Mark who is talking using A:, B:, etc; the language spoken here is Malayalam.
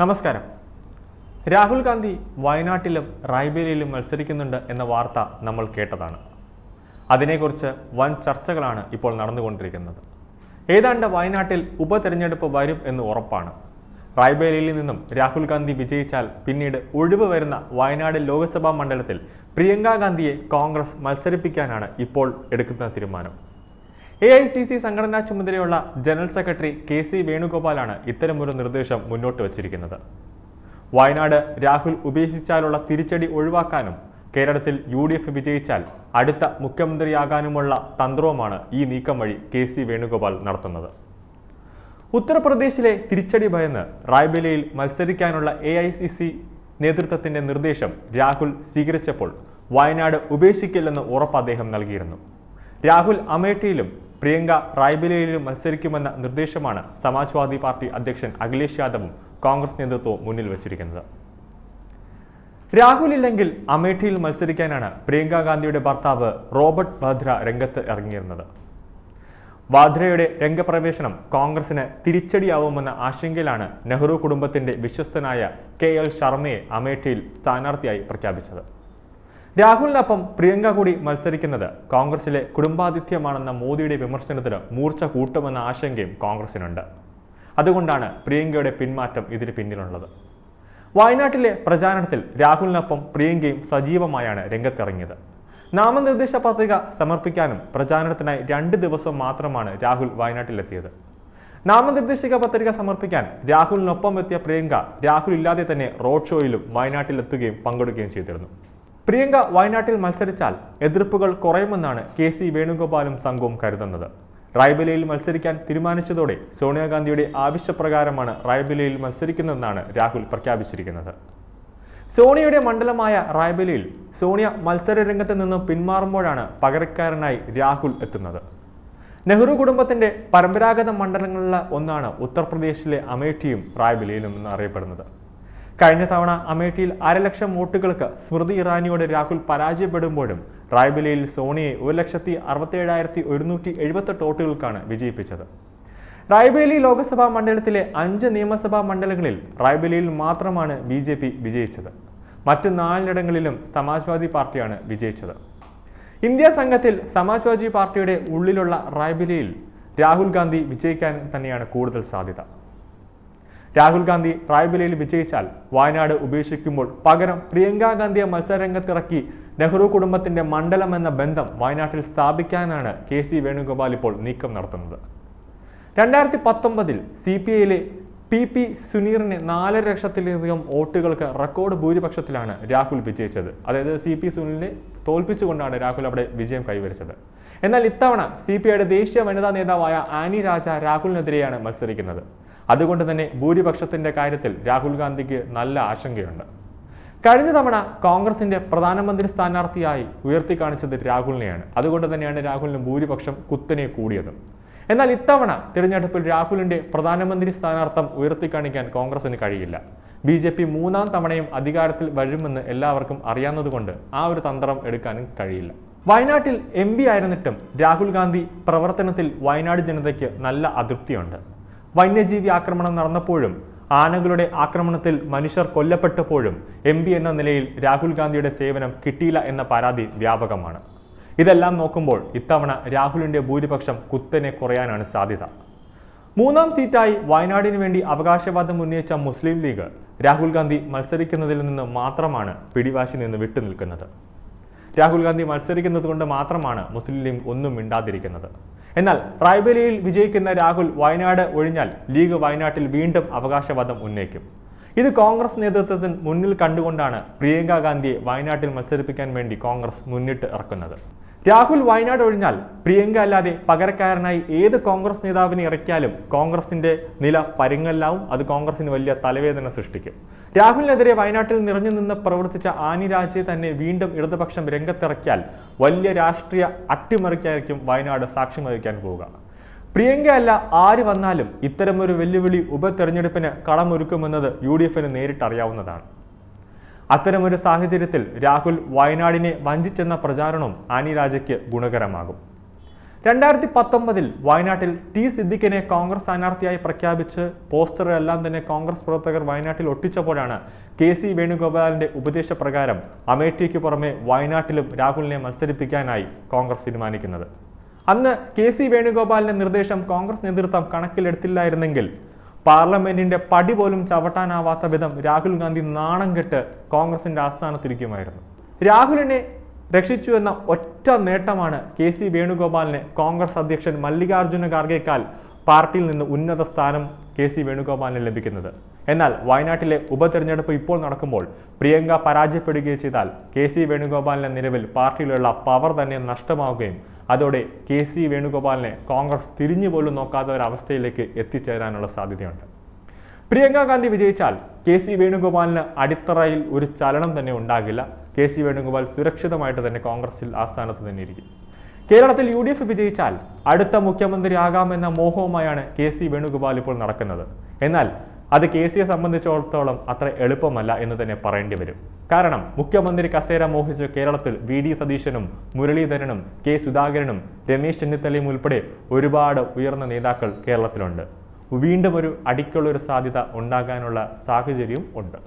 A: നമസ്കാരം. രാഹുൽ ഗാന്ധി വയനാട്ടിലും റായ്ബേലിയിലും മത്സരിക്കുന്നുണ്ട് എന്ന വാർത്ത നമ്മൾ കേട്ടതാണ്. അതിനെക്കുറിച്ച് വൻ ചർച്ചകളാണ് ഇപ്പോൾ നടന്നുകൊണ്ടിരിക്കുന്നത്. ഏതാണ്ട് വയനാട്ടിൽ ഉപതെരഞ്ഞെടുപ്പ് വരും എന്ന് ഉറപ്പാണ്. റായ്ബേലിയിൽ നിന്നും രാഹുൽ ഗാന്ധി വിജയിച്ചാൽ പിന്നീട് ഒഴിവ് വരുന്ന വയനാട് ലോക്സഭാ മണ്ഡലത്തിൽ പ്രിയങ്കാ ഗാന്ധിയെ കോൺഗ്രസ് മത്സരിപ്പിക്കാനാണ് ഇപ്പോൾ എടുക്കുന്ന തീരുമാനം. എ ഐ സി സി സംഘടനാ ചുമതലയുള്ള ജനറൽ സെക്രട്ടറി കെ സി വേണുഗോപാലാണ് ഇത്തരമൊരു നിർദ്ദേശം മുന്നോട്ട് വച്ചിരിക്കുന്നത്. വയനാട് രാഹുൽ ഉപേക്ഷിച്ചാലുള്ള തിരിച്ചടി ഒഴിവാക്കാനും കേരളത്തിൽ യു ഡി എഫ് വിജയിച്ചാൽ അടുത്ത മുഖ്യമന്ത്രിയാകാനുമുള്ള തന്ത്രവുമാണ് ഈ നീക്കം വഴി കെ സി വേണുഗോപാൽ നടത്തുന്നത്. ഉത്തർപ്രദേശിലെ തിരിച്ചടി ഭയന്ന് റായ്ബേലിയിൽ മത്സരിക്കാനുള്ള എ ഐ സി സി നേതൃത്വത്തിന്റെ നിർദ്ദേശം രാഹുൽ സ്വീകരിച്ചപ്പോൾ വയനാട് ഉപേക്ഷിക്കില്ലെന്ന് ഉറപ്പ് അദ്ദേഹം നൽകിയിരുന്നു. രാഹുൽ അമേഠിയിലും പ്രിയങ്ക റായ്ബേലിയിലും മത്സരിക്കുമെന്ന നിർദ്ദേശമാണ് സമാജ്വാദി പാർട്ടി അധ്യക്ഷൻ അഖിലേഷ് യാദവും കോൺഗ്രസ് നേതൃത്വവും മുന്നിൽ വച്ചിരിക്കുന്നത്. രാഹുൽ ഇല്ലെങ്കിൽ അമേഠിയിൽ മത്സരിക്കാനാണ് പ്രിയങ്ക ഗാന്ധിയുടെ ഭർത്താവ് റോബർട്ട് വാദ്ര രംഗത്ത് ഇറങ്ങിയിരുന്നത്. വാദ്രയുടെ രംഗപ്രവേശനം കോൺഗ്രസിന് തിരിച്ചടിയാവുമെന്ന ആശങ്കയിലാണ് നെഹ്റു കുടുംബത്തിന്റെ വിശ്വസ്തനായ കെ എൽ ശർമ്മയെ അമേഠിയിൽ സ്ഥാനാർത്ഥിയായി പ്രഖ്യാപിച്ചത്. രാഹുലിനൊപ്പം പ്രിയങ്ക കൂടി മത്സരിക്കുന്നത് കോൺഗ്രസിലെ കുടുംബാതിഥ്യമാണെന്ന മോദിയുടെ വിമർശനത്തിന് മൂർച്ച കൂട്ടുമെന്ന ആശങ്കയും കോൺഗ്രസിനുണ്ട്. അതുകൊണ്ടാണ് പ്രിയങ്കയുടെ പിന്മാറ്റം ഇതിന് പിന്നിലുള്ളത്. വയനാട്ടിലെ പ്രചാരണത്തിൽ രാഹുലിനൊപ്പം പ്രിയങ്കയും സജീവമായാണ് രംഗത്തിറങ്ങിയത്. നാമനിർദ്ദേശ പത്രിക സമർപ്പിക്കാനും പ്രചാരണത്തിനായി രണ്ട് ദിവസം മാത്രമാണ് രാഹുൽ വയനാട്ടിലെത്തിയത്. നാമനിർദ്ദേശിക പത്രിക സമർപ്പിക്കാൻ രാഹുലിനൊപ്പം എത്തിയ പ്രിയങ്ക രാഹുൽ ഇല്ലാതെ തന്നെ റോഡ് ഷോയിലും വയനാട്ടിലെത്തുകയും പങ്കെടുക്കുകയും ചെയ്തിരുന്നു. പ്രിയങ്ക വയനാട്ടിൽ മത്സരിച്ചാൽ എതിർപ്പുകൾ കുറയുമെന്നാണ് കെ സി വേണുഗോപാലും സംഘവും കരുതുന്നത്. റായ്ബലയിൽ മത്സരിക്കാൻ തീരുമാനിച്ചതോടെ സോണിയാഗാന്ധിയുടെ ആവശ്യപ്രകാരമാണ് റായ്ബലയിൽ മത്സരിക്കുന്നതെന്നാണ് രാഹുൽ പ്രഖ്യാപിച്ചിരിക്കുന്നത്. സോണിയയുടെ മണ്ഡലമായ റായ്ബലിയിൽ സോണിയ മത്സര രംഗത്ത് നിന്ന് പിന്മാറുമ്പോഴാണ് പകരക്കാരനായി രാഹുൽ എത്തുന്നത്. നെഹ്റു കുടുംബത്തിന്റെ പരമ്പരാഗത മണ്ഡലങ്ങളിലെ ഒന്നാണ് ഉത്തർപ്രദേശിലെ അമേഠിയും റായ്ബലിയിലും എന്ന് അറിയപ്പെടുന്നത് കഴിഞ്ഞ തവണ അമേഠിയിൽ അരലക്ഷം വോട്ടുകൾക്ക് സ്മൃതി ഇറാനിയോട് രാഹുൽ പരാജയപ്പെടുമ്പോഴും റായ്ബലിയിൽ സോണിയെ ഒരു ലക്ഷത്തി അറുപത്തേഴായിരത്തി ഒരുന്നൂറ്റി എഴുപത്തെട്ട് വോട്ടുകൾക്കാണ് വിജയിപ്പിച്ചത്. റായ്ബേലി ലോക്സഭാ മണ്ഡലത്തിലെ അഞ്ച് നിയമസഭാ മണ്ഡലങ്ങളിൽ റായ്ബലിയിൽ മാത്രമാണ് ബി ജെ പി വിജയിച്ചത്. മറ്റ് നാലിടങ്ങളിലും സമാജ്വാദി പാർട്ടിയാണ് വിജയിച്ചത്. ഇന്ത്യ സംഘത്തിൽ സമാജ്വാദി പാർട്ടിയുടെ ഉള്ളിലുള്ള റായ്ബലിയിൽ രാഹുൽ ഗാന്ധി വിജയിക്കാൻ തന്നെയാണ് കൂടുതൽ സാധ്യത. രാഹുൽ ഗാന്ധി റായ്ബലിയിൽ വിജയിച്ചാൽ വയനാട് ഉപേക്ഷിക്കുമ്പോൾ പകരം പ്രിയങ്കാ ഗാന്ധിയെ മത്സരരംഗത്തിറക്കി നെഹ്റു കുടുംബത്തിന്റെ മണ്ഡലം എന്ന ബന്ധം വയനാട്ടിൽ സ്ഥാപിക്കാനാണ് കെ സി വേണുഗോപാൽ ഇപ്പോൾ നീക്കം നടത്തുന്നത്. രണ്ടായിരത്തി പത്തൊമ്പതിൽ സി പി ഐയിലെ പി പി സുനീറിന് നാലര ലക്ഷത്തിലധികം വോട്ടുകൾക്ക് റെക്കോർഡ് ഭൂരിപക്ഷത്തിലാണ് രാഹുൽ വിജയിച്ചത്. അതായത് സി പി സുനിലിനെ തോൽപ്പിച്ചുകൊണ്ടാണ് രാഹുൽ അവിടെ വിജയം കൈവരിച്ചത്. എന്നാൽ ഇത്തവണ സി പി ഐയുടെ ദേശീയ വനിതാ നേതാവായ ആനി രാജ രാഹുലിനെതിരെയാണ് മത്സരിക്കുന്നത്. അതുകൊണ്ട് തന്നെ ഭൂരിപക്ഷത്തിന്റെ കാര്യത്തിൽ രാഹുൽ ഗാന്ധിക്ക് നല്ല ആശങ്കയുണ്ട്. കഴിഞ്ഞ തവണ കോൺഗ്രസിന്റെ പ്രധാനമന്ത്രി സ്ഥാനാർത്ഥിയായി ഉയർത്തി കാണിച്ചത് രാഹുലിനെയാണ്. അതുകൊണ്ട് തന്നെയാണ് രാഹുലിന് ഭൂരിപക്ഷം കുത്തനെ കൂടിയത്. എന്നാൽ ഇത്തവണ തിരഞ്ഞെടുപ്പിൽ രാഹുലിന്റെ പ്രധാനമന്ത്രി സ്ഥാനാർത്ഥം ഉയർത്തി കാണിക്കാൻ കോൺഗ്രസിന് കഴിയില്ല. ബി ജെ പി മൂന്നാം തവണയും അധികാരത്തിൽ വരുമെന്ന് എല്ലാവർക്കും അറിയാവുന്നതുകൊണ്ട് ആ ഒരു തന്ത്രം എടുക്കാനും കഴിയില്ല. വയനാട്ടിൽ എം ആയിരുന്നിട്ടും രാഹുൽ ഗാന്ധി പ്രവർത്തനത്തിൽ വയനാട് ജനതയ്ക്ക് നല്ല അതൃപ്തിയുണ്ട്. വന്യജീവി ആക്രമണം നടന്നപ്പോഴും ആനകളുടെ ആക്രമണത്തിൽ മനുഷ്യർ കൊല്ലപ്പെട്ടപ്പോഴും എം എന്ന നിലയിൽ രാഹുൽ ഗാന്ധിയുടെ സേവനം കിട്ടിയില്ല എന്ന പരാതി വ്യാപകമാണ്. ഇതെല്ലാം നോക്കുമ്പോൾ ഇത്തവണ രാഹുലിന്റെ ഭൂരിപക്ഷം കുത്തനെ കുറയാനാണ് സാധ്യത. മൂന്നാം സീറ്റായി വയനാടിന് വേണ്ടി അവകാശവാദം ഉന്നയിച്ച മുസ്ലിം ലീഗ് രാഹുൽ ഗാന്ധി മത്സരിക്കുന്നതിൽ നിന്ന് മാത്രമാണ് പിടിവാശി നിന്ന് വിട്ടുനിൽക്കുന്നത് രാഹുൽ ഗാന്ധി മത്സരിക്കുന്നത് കൊണ്ട് മാത്രമാണ് മുസ്ലിം ലീഗ് ഒന്നും മിണ്ടാതിരിക്കുന്നത്. എന്നാൽ റായ്ബലിയിൽ വിജയിക്കുന്ന രാഹുൽ വയനാട് ഒഴിഞ്ഞാൽ ലീഗ് വയനാട്ടിൽ വീണ്ടും അവകാശവാദം ഉന്നയിക്കും. ഇത് കോൺഗ്രസ് നേതൃത്വത്തിന് മുന്നിൽ കണ്ടുകൊണ്ടാണ് പ്രിയങ്ക ഗാന്ധിയെ വയനാട്ടിൽ മത്സരിപ്പിക്കാൻ വേണ്ടി കോൺഗ്രസ് മുന്നിട്ട് ഇറക്കുന്നത്. രാഹുൽ വയനാട് ഒഴിഞ്ഞാൽ പ്രിയങ്ക അല്ലാതെ പകരക്കാരനായി ഏത് കോൺഗ്രസ് നേതാവിനെ ഇറക്കിയാലും കോൺഗ്രസിന്റെ നില പരിങ്ങല്ലാവും അത് കോൺഗ്രസിന് വലിയ തലവേദന സൃഷ്ടിക്കും. രാഹുലിനെതിരെ വയനാട്ടിൽ നിറഞ്ഞു നിന്ന് പ്രവർത്തിച്ച ആനി രാജയെ തന്നെ വീണ്ടും ഇടതുപക്ഷം രംഗത്തിറക്കിയാൽ വലിയ രാഷ്ട്രീയ അട്ടിമറിക്കായിരിക്കും വയനാട് സാക്ഷ്യം വഹിക്കാൻ പോവുക. പ്രിയങ്ക അല്ല ആര് വന്നാലും ഇത്തരമൊരു വെല്ലുവിളി ഉപതെരഞ്ഞെടുപ്പിന് കളമൊരുക്കുമെന്നത് യു ഡി എഫിന് നേരിട്ടറിയാവുന്നതാണ്. അത്തരമൊരു സാഹചര്യത്തിൽ രാഹുൽ വയനാടിനെ വഞ്ചിച്ചെന്ന പ്രചാരണവും ആനി രാജയ്ക്ക് ഗുണകരമാകും. രണ്ടായിരത്തി പത്തൊമ്പതിൽ വയനാട്ടിൽ ടി സിദ്ദിഖിനെ കോൺഗ്രസ് സ്ഥാനാർത്ഥിയായി പ്രഖ്യാപിച്ച് പോസ്റ്ററെല്ലാം തന്നെ കോൺഗ്രസ് പ്രവർത്തകർ വയനാട്ടിൽ ഒട്ടിച്ചപ്പോഴാണ് കെ സി വേണുഗോപാലിന്റെ ഉപദേശപ്രകാരം അമേഠിക്ക് പുറമെ വയനാട്ടിലും രാഹുലിനെ മത്സരിപ്പിക്കാനായി കോൺഗ്രസ് തീരുമാനിക്കുന്നത്. അന്ന് കെ സി വേണുഗോപാലിന്റെ നിർദ്ദേശം കോൺഗ്രസ് നേതൃത്വം കണക്കിലെടുത്തില്ലായിരുന്നെങ്കിൽ പാർലമെന്റിന്റെ പടി പോലും ചവിട്ടാനാവാത്ത വിധം രാഹുൽ ഗാന്ധി നാണം കെട്ട് കോൺഗ്രസിന്റെ ആസ്ഥാനത്തിരിക്കുമായിരുന്നു. രാഹുലിനെ രക്ഷിച്ചു എന്ന ഒറ്റ നേട്ടമാണ് കെ സി വേണുഗോപാലിന് കോൺഗ്രസ് അധ്യക്ഷൻ മല്ലികാർജുന ഖാർഗെക്കാൽ പാർട്ടിയിൽ നിന്ന് ഉന്നത സ്ഥാനം കെ സി വേണുഗോപാലിന് ലഭിക്കുന്നത്. എന്നാൽ വയനാട്ടിലെ ഉപതെരഞ്ഞെടുപ്പ് ഇപ്പോൾ നടക്കുമ്പോൾ പ്രിയങ്ക പരാജയപ്പെടുകയും ചെയ്താൽ കെ സി വേണുഗോപാലിന്റെ നിലവിൽ പാർട്ടിയിലുള്ള പവർ തന്നെ നഷ്ടമാവുകയും അതോടെ കെ സി വേണുഗോപാലിനെ കോൺഗ്രസ് തിരിഞ്ഞു പോലും നോക്കാത്ത ഒരവസ്ഥയിലേക്ക് എത്തിച്ചേരാനുള്ള സാധ്യതയുണ്ട്. പ്രിയങ്ക ഗാന്ധി വിജയിച്ചാൽ കെ സി വേണുഗോപാലിന് അടിത്തറയിൽ ഒരു ചലനം തന്നെ ഉണ്ടാകില്ല. കെ സി വേണുഗോപാൽ സുരക്ഷിതമായിട്ട് തന്നെ കോൺഗ്രസിൽ ആസ്ഥാനത്ത് തന്നെ ഇരിക്കും. കേരളത്തിൽ യു ഡി എഫ് വിജയിച്ചാൽ അടുത്ത മുഖ്യമന്ത്രിയാകാമെന്ന മോഹവുമായാണ് കെ സി വേണുഗോപാൽ ഇപ്പോൾ നടക്കുന്നത്. എന്നാൽ അത് കെ സിയെ സംബന്ധിച്ചിടത്തോളം അത്ര എളുപ്പമല്ല എന്ന് തന്നെ പറയേണ്ടി വരും. കാരണം മുഖ്യമന്ത്രി കസേര മോഹിച്ച് കേരളത്തിൽ വി ഡി സതീശനും മുരളീധരനും കെ സുധാകരനും രമേശ് ചെന്നിത്തലയും ഉൾപ്പെടെ ഒരുപാട് ഉയർന്ന നേതാക്കൾ കേരളത്തിലുണ്ട്. വീണ്ടും ഒരു അടിക്കുള്ള ഒരു സാധ്യത ഉണ്ടാകാനുള്ള സാഹചര്യവും ഉണ്ട്.